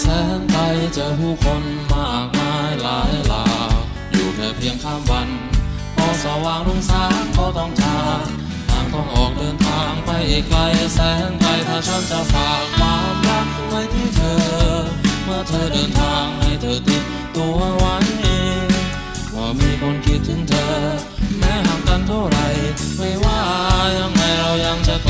แสนไกลเจอผู้คนมากมายหลายหลากอยู่แค่เพียงข้ามวัน พอสว่างรุ่งสางก็ต้องจากทางต้องออกเดินทางไปอีกไกลแสนไกลถ้าฉันจะฝากความรักไว้ที่เธอ เมื่อเธอเดินทางให้เธอติดตัวไว้ว่ามีคนคิดถึงเธอ แม้ห่างกันเท่าไรไม่ว่ายังไงเรายังจะ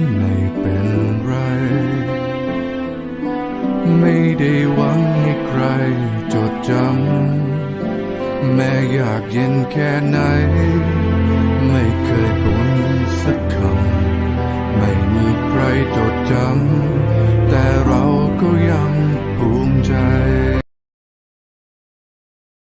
ไม่ได้หวังให้ใครจดจำ แม้อยากเย็นแค่ไหน ไม่เคยบ่น